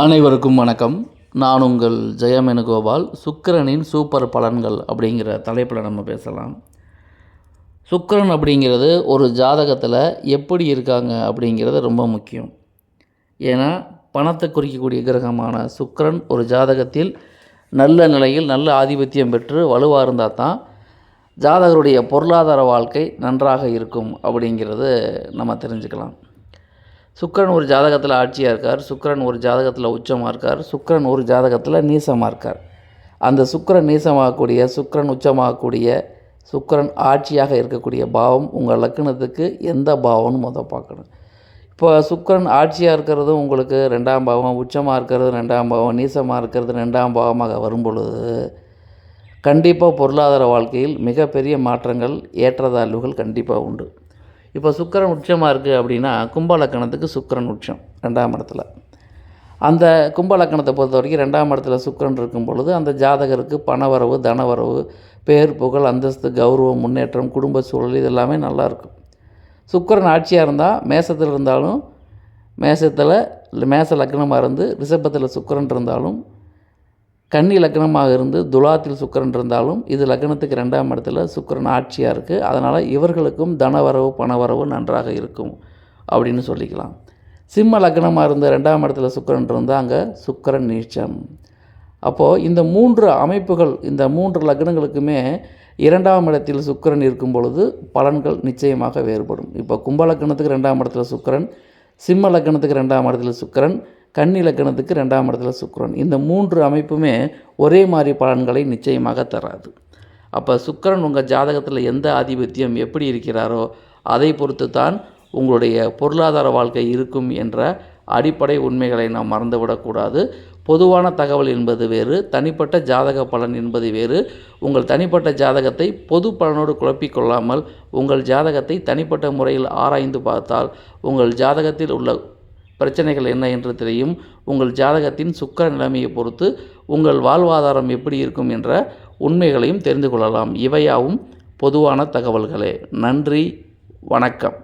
அனைவருக்கும் வணக்கம். நான் உங்கள் ஜெயமேனுகோபால். சுக்கிரனின் சூப்பர் பலன்கள் அப்படிங்கிற தலைப்பில் நம்ம பேசலாம். சுக்கிரன் அப்படிங்கிறது ஒரு ஜாதகத்தில் எப்படி இருக்காங்க அப்படிங்கிறது ரொம்ப முக்கியம். ஏன்னா பணத்தை குறிக்கக்கூடிய கிரகமான சுக்கரன் ஒரு ஜாதகத்தில் நல்ல நிலையில் நல்ல ஆதிபத்தியம் பெற்று வலுவாக இருந்தால் தான் ஜாதகருடைய பொருளாதார வாழ்க்கை நன்றாக இருக்கும் அப்படிங்கிறது நம்ம தெரிஞ்சுக்கலாம். சுக்கிரன் ஒரு ஜாதகத்தில் ஆட்சியாக இருக்கார் சுக்கிரன் ஒரு ஜாதகத்தில் உச்சமாக இருக்கார் சுக்கரன் ஒரு ஜாதகத்தில் நீசமாக இருக்கார். அந்த சுக்கரன் நீசமாகக்கூடிய சுக்கரன் உச்சமாகக்கூடிய சுக்கரன் ஆட்சியாக இருக்கக்கூடிய பாவம் உங்கள் லக்னத்துக்கு எந்த பாவம்னு முதல் பார்க்கணும். இப்போ சுக்கரன் ஆட்சியாக இருக்கிறதும் உங்களுக்கு ரெண்டாம் பாவம் உச்சமாக இருக்கிறது ரெண்டாம் பாவம் நீசமாக இருக்கிறது ரெண்டாம் பாவமாக வரும் பொழுது கண்டிப்பாக பொருளாதார வாழ்க்கையில் மிகப்பெரிய மாற்றங்கள் ஏற்றத்தாழ்வுகள் கண்டிப்பாக உண்டு. இப்போ சுக்கரன் உச்சமாக இருக்குது அப்படின்னா கும்பலக்கணத்துக்கு சுக்கரன் உச்சம் ரெண்டாம் இடத்துல. அந்த கும்பலக்கணத்தை பொறுத்த வரைக்கும் ரெண்டாம் இடத்துல சுக்கரன் இருக்கும் பொழுது அந்த ஜாதகருக்கு பணவரவு தனவரவு பேர் புகழ் அந்தஸ்து கௌரவம் முன்னேற்றம் குடும்ப சூழல் இதெல்லாமே நல்லாயிருக்கும் சுக்கரன் ஆட்சியாக இருந்தால் மேசத்தில் இருந்தாலும் மேசத்தில் மேச லக்னமாக இருந்து ரிஷபத்தில் சுக்கரன் இருந்தாலும் கன்னி லக்னமாக இருந்து துலாத்தில் சுக்கிரன் இருந்தாலும் இது லக்னத்துக்கு ரெண்டாம் இடத்துல சுக்கிரன் ஆட்சியாக இருக்குது அதனால் இவர்களுக்கும் தனவரவு பணவரவு நன்றாக இருக்கும் அப்படின்னு சொல்லிக்கலாம். சிம்ம லக்னமாக இருந்த ரெண்டாம் இடத்துல சுக்கரன் இருந்தால் அங்கே சுக்கிரன் நீச்சம். அப்போது இந்த மூன்று அமைப்புகள் இந்த மூன்று லக்னங்களுக்குமே இரண்டாம் இடத்தில் சுக்கிரன் இருக்கும் பொழுது பலன்கள் நிச்சயமாக வேறுபடும். இப்போ கும்ப லக்னத்துக்கு ரெண்டாம் இடத்துல சுக்கரன் சிம்ம லக்னத்துக்கு ரெண்டாம் இடத்துல சுக்கிரன் கண்ணிலக்கணத்துக்கு ரெண்டாம் இடத்துல சுக்கரன். இந்த மூன்று அமைப்புமே ஒரே மாதிரி பலன்களை நிச்சயமாக தராது. அப்போ சுக்கரன் உங்கள் ஜாதகத்தில் எந்த ஆதிபத்தியம் எப்படி இருக்கிறாரோ அதை பொறுத்து தான் உங்களுடைய பொருளாதார வாழ்க்கை இருக்கும் என்ற அடிப்படை உண்மைகளை நாம் மறந்துவிடக்கூடாது பொதுவான தகவல் என்பது வேறு தனிப்பட்ட ஜாதக பலன் என்பது வேறு. உங்கள் தனிப்பட்ட ஜாதகத்தை பொது பலனோடு குழப்பிக்கொள்ளாமல் உங்கள் ஜாதகத்தை தனிப்பட்ட முறையில் ஆராய்ந்து பார்த்தால் உங்கள் ஜாதகத்தில் உள்ள பிரச்சனைகள் என்ன என்று தெரியும். உங்கள் ஜாதகத்தின் சுக்கர நிலைமையை பொறுத்து உங்கள் வாழ்வாதாரம் எப்படி இருக்கும் என்ற உண்மைகளையும் தெரிந்து கொள்ளலாம். இவையாவும் பொதுவான தகவல்களே. நன்றி. வணக்கம்.